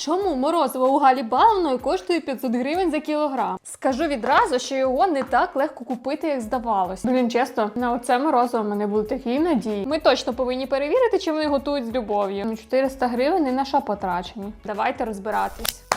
Чому морозиво у Галі Баловної коштує 500 гривень за кілограм? Скажу відразу, що його не так легко купити, як здавалось. Блін, чесно, на оце морозиво в мене були такі надії. Ми точно повинні перевірити, чи вони готують з любов'ю. Ну, 400 гривень ні на що потрачені. Давайте розбиратись.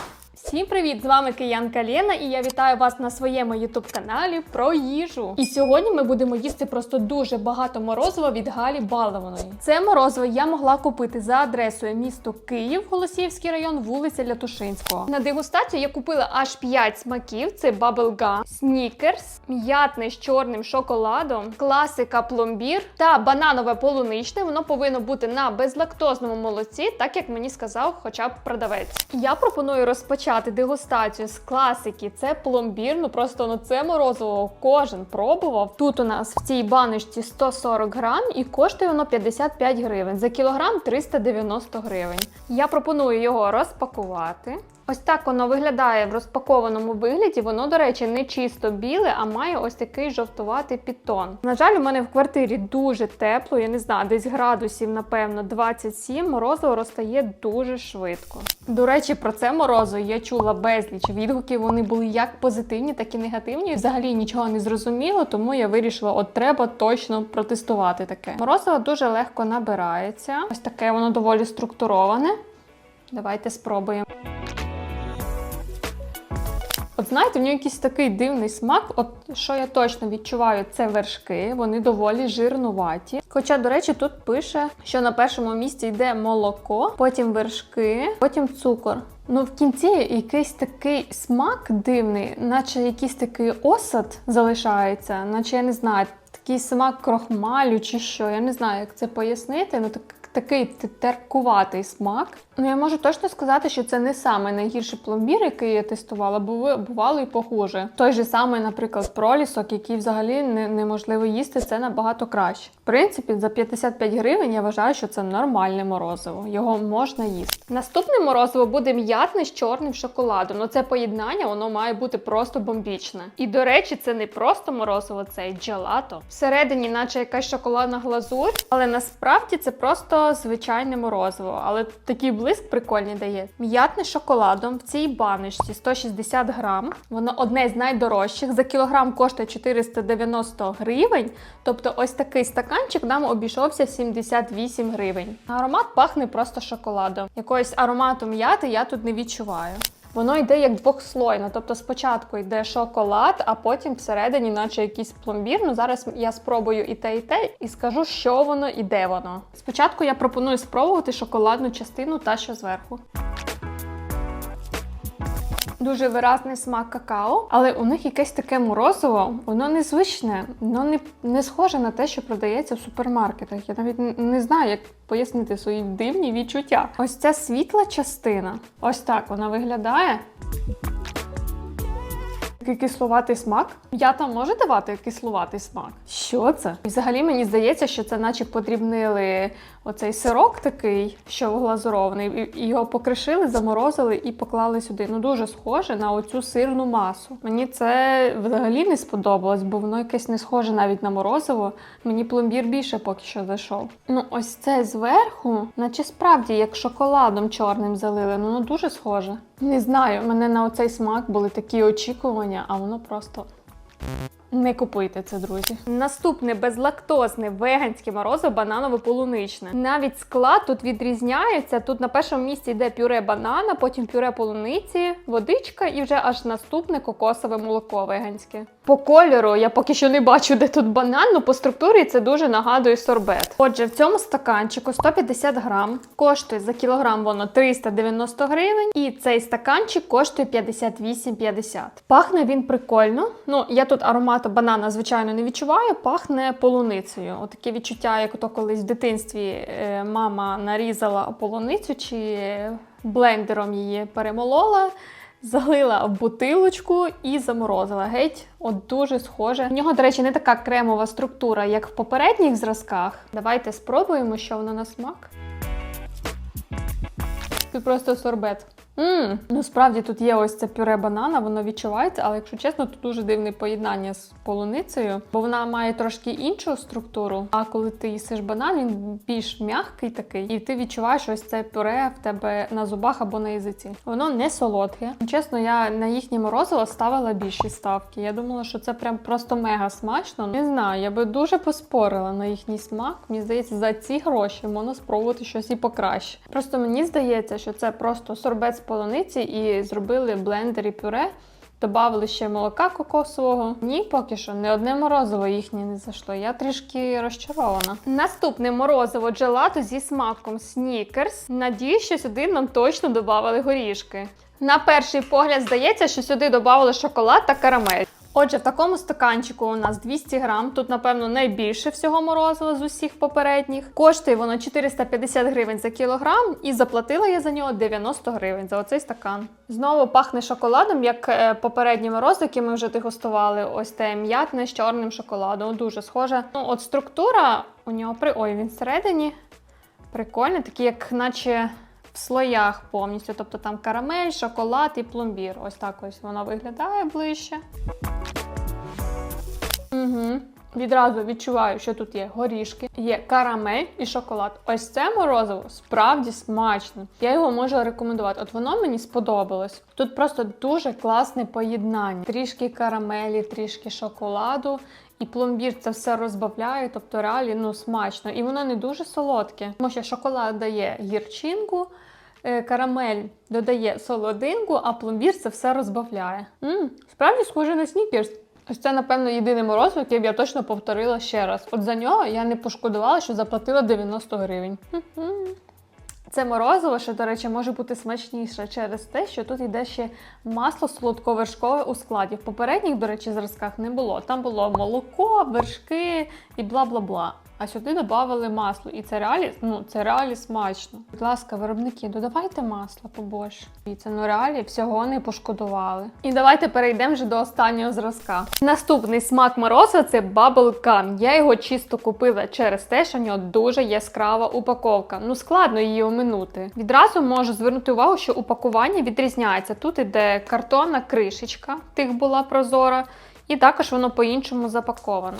Всім привіт! З вами киянка Лена, і я вітаю вас на своєму ютуб каналі про їжу. І сьогодні ми будемо їсти просто дуже багато морозива від Галі Балованої. Це морозиво я могла купити за адресою місто Київ, Голосіївський район, вулиця Лятушинського. На дегустацію я купила аж 5 смаків: це Bubblegum, Снікерс, м'ятний з чорним шоколадом, класика пломбір та бананове полуничне. Воно повинно бути на безлактозному молоці, так як мені сказав, хоча б продавець. Я пропоную розпочати дегустацію з класики. Це пломбір. Ну просто ну це морозиво кожен пробував. Тут у нас в цій баночці 140 грам і коштує воно 55 гривень. За кілограм 390 гривень. Я пропоную його розпакувати. Ось так воно виглядає в розпакованому вигляді. Воно, до речі, не чисто біле, а має ось такий жовтуватий підтон. На жаль, у мене в квартирі дуже тепло, я не знаю, десь градусів, напевно, 27. Морозиво розтає дуже швидко. До речі, про це морозиво я чула безліч відгуків. Вони були як позитивні, так і негативні. Взагалі нічого не зрозуміло, тому я вирішила, от треба точно протестувати таке. Морозиво дуже легко набирається. Ось таке воно доволі структуроване. Давайте спробуємо. Знаєте, в нього якийсь такий дивний смак. От що я точно відчуваю, це вершки, вони доволі жирнуваті. Хоча, до речі, тут пише, що на першому місці йде молоко, потім вершки, потім цукор. Ну, в кінці якийсь такий смак дивний, наче якийсь такий осад залишається, наче я не знаю, такий смак крохмалю чи що. Я не знаю, як це пояснити. Ну так. Такий теркуватий смак. Ну я можу точно сказати, що це не саме найгірший пломбір, який я тестувала, бо бувало і похуже. Той же самий, наприклад, пролісок, який взагалі не, неможливо їсти, це набагато краще. В принципі, за 55 гривень я вважаю, що це нормальне морозиво. Його можна їсти. Наступне морозиво буде м'ятне з чорним шоколадом. Ну це поєднання, воно має бути просто бомбічне. І до речі, це не просто морозиво, це джелато. Всередині, наче якась шоколадна глазурь, але насправді це просто звичайне морозиво, але такий блиск прикольний дає. М'ятне шоколадом в цій баночці 160 грам. Воно одне з найдорожчих. За кілограм коштує 490 гривень. Тобто, ось такий стаканчик нам обійшовся 78 гривень. Аромат пахне просто шоколадом. Якогось аромату м'яти я тут не відчуваю. Воно йде як двохслойно, тобто спочатку йде шоколад, а потім всередині, наче якийсь пломбір. Ну зараз я спробую і те, і те, і скажу, що воно і де воно. Спочатку я пропоную спробувати шоколадну частину та що зверху. Дуже виразний смак какао, але у них якесь таке морозиво, воно незвичне, воно не, не схоже на те, що продається в супермаркетах. Я навіть не знаю, як пояснити свої дивні відчуття. Ось ця світла частина, ось так вона виглядає. Такий кислуватий смак. М'ята може давати кислуватий смак? Що це? Взагалі мені здається, що це наче подрібнили оцей сирок такий, що глазурований, і його покришили, заморозили і поклали сюди. Ну дуже схоже на оцю сирну масу. Мені це взагалі не сподобалось, бо воно якесь не схоже навіть на морозиво. Мені пломбір більше поки що зайшов. Ну, ось це зверху, наче справді як шоколадом чорним залили. Ну, ну дуже схоже. Не знаю, в мене на оцей смак були такі очікування, а воно просто. Не купуйте це, друзі. Наступне безлактозне веганське морозиво бананово-полуничне. Навіть склад тут відрізняється. Тут на першому місці йде пюре банана, потім пюре полуниці, водичка і вже аж наступне кокосове молоко веганське. По кольору я поки що не бачу, де тут банан, але по структурі це дуже нагадує сорбет. Отже, в цьому стаканчику 150 грам, коштує за кілограм воно 390 гривень, і цей стаканчик коштує 58,50. Пахне він прикольно. Ну, я тут аромату банана, звичайно, не відчуваю, пахне полуницею. Отаке відчуття, як то колись в дитинстві е, мама нарізала полуницю чи блендером її перемолола. Залила в бутилочку і заморозила. Геть, от дуже схоже. У нього, до речі, не така кремова структура, як в попередніх зразках. Давайте спробуємо, що воно на смак. Тут просто сорбет. Ну справді тут є ось це пюре банана, воно відчувається, але якщо чесно, тут дуже дивне поєднання з полуницею, бо вона має трошки іншу структуру. А коли ти їсиш банан, він більш м'який такий, і ти відчуваєш ось це пюре в тебе на зубах або на язиці. Воно не солодке. Чесно, я на їхнє морозиво ставила більші ставки. Я думала, що це прям просто мега смачно. Не знаю, я би дуже поспорила на їхній смак. Мені здається, за ці гроші можна спробувати щось і покраще. Просто мені здається, що це просто сорбет полуниці і зробили блендері пюре. Добавили ще молока кокосового. Ні, поки що не одне морозиво їхнє не зайшло. Я трішки розчарована. Наступне морозиво джелато зі смаком снікерс. Надію, що сюди нам точно додавали горішки. На перший погляд здається, що сюди додавали шоколад та карамель. Отже, в такому стаканчику у нас 200 грам. Тут, напевно, найбільше всього морозива з усіх попередніх. Коштує воно 450 гривень за кілограм, і заплатила я за нього 90 гривень за оцей стакан. Знову пахне шоколадом, як е, попередні морози, які ми вже дегустували. Ось те м'ятне з чорним шоколадом. Дуже схоже. Ну, от структура у нього при ой, він всередині. Прикольний, такий, як наче в слоях повністю. Тобто там карамель, шоколад і пломбір. Ось так ось вона виглядає ближче. Угу. Відразу відчуваю, що тут є горішки, є карамель і шоколад. Ось це морозиво справді смачно. Я його можу рекомендувати. От воно мені сподобалось. Тут просто дуже класне поєднання. Трішки карамелі, трішки шоколаду. І пломбір це все розбавляє, тобто реалі ну смачно. І воно не дуже солодке, тому що шоколад дає гірчинку, е, карамель додає солодинку, а пломбір це все розбавляє. м справді схоже на снікерс. Ось це, напевно, єдине морозиво, яке б я точно повторила ще раз. От за нього я не пошкодувала, що заплатила 90 гривень. Хм-хм. Це морозиво, що, до речі, може бути смачніше через те, що тут йде ще масло солодковершкове у складі. В попередніх, до речі, зразках не було. Там було молоко, вершки і бла-бла-бла. А сюди додавали масло. І це реалі, ну, це реалі смачно. Будь ласка, виробники, додавайте масло побольше. І це ну реалі всього не пошкодували. І давайте перейдемо вже до останнього зразка. Наступний смак морозива це Bubble Gum. Я його чисто купила через те, що в нього дуже яскрава упаковка. Ну складно її оминути. Відразу можу звернути увагу, що упакування відрізняється. Тут іде картонна кришечка, тих була прозора, і також воно по-іншому запаковано.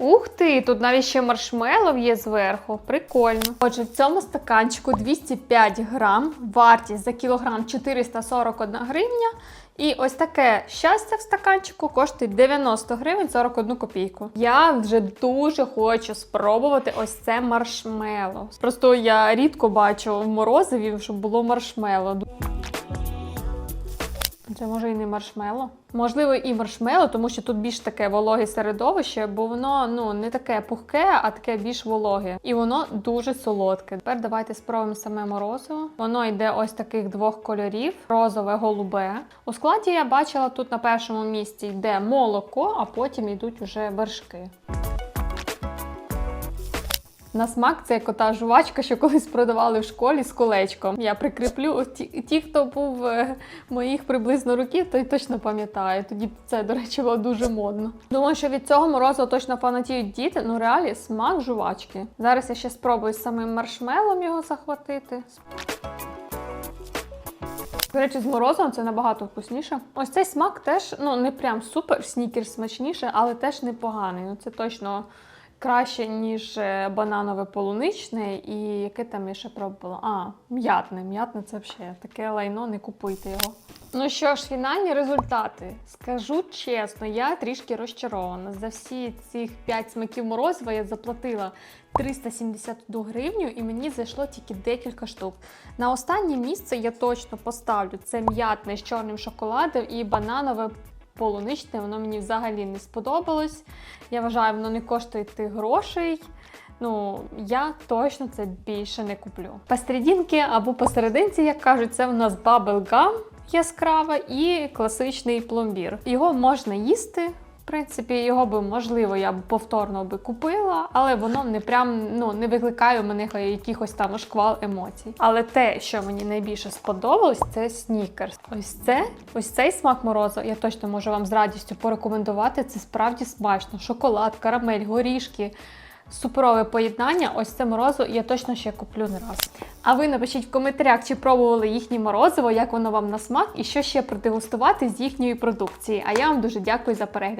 Ух ти, тут навіть ще маршмеллоу є зверху. Прикольно. Отже, в цьому стаканчику 205 грам, вартість за кілограм 441 гривня. І ось таке щастя в стаканчику коштує 90 гривень 41 копійку. Я вже дуже хочу спробувати ось це маршмеллоу. Просто я рідко бачу в морозиві, щоб було маршмеллоу. Це може і не маршмело. Можливо, і маршмело, тому що тут більш таке вологе середовище, бо воно ну не таке пухке, а таке більш вологе. І воно дуже солодке. Тепер давайте спробуємо саме морозиво. Воно йде ось таких двох кольорів: розове, голубе. У складі я бачила тут на першому місці йде молоко, а потім йдуть уже вершки. На смак це як ота жувачка, що колись продавали в школі з колечком. Я прикріплю ті, ті, хто був е, моїх приблизно років, той точно пам'ятає. Тоді це, до речі, було дуже модно. Думаю, що від цього морозива точно фанатіють діти. Ну реалі смак жувачки. Зараз я ще спробую з самим маршмелом його захватити. До речі, з морозивом це набагато вкусніше. Ось цей смак теж ну не прям супер снікер смачніше, але теж непоганий. Ну це точно краще, ніж е, бананове полуничне, і яке там я ще пробувала? А, м'ятне. М'ятне це взагалі таке лайно, не купуйте його. Ну що ж, фінальні результати. Скажу чесно, я трішки розчарована. За всі цих 5 смаків морозива я заплатила 371 гривню, і мені зайшло тільки декілька штук. На останнє місце я точно поставлю це м'ятне з чорним шоколадом і бананове полуничне, воно мені взагалі не сподобалось. Я вважаю, воно не коштує тих грошей. Ну, я точно це більше не куплю. Посерединки або посерединці, як кажуть, це у нас bubblegum яскрава і класичний пломбір. Його можна їсти. В принципі, його би можливо я б повторно би купила, але воно не прям ну не викликає у мене якихось там шквал емоцій. Але те, що мені найбільше сподобалось, це снікерс. Ось це, ось цей смак морозу. Я точно можу вам з радістю порекомендувати. Це справді смачно. Шоколад, карамель, горішки. Суперове поєднання. Ось це морозиво я точно ще куплю не раз. А ви напишіть в коментарях, чи пробували їхнє морозиво, як воно вам на смак і що ще продегустувати з їхньої продукції. А я вам дуже дякую за перегляд.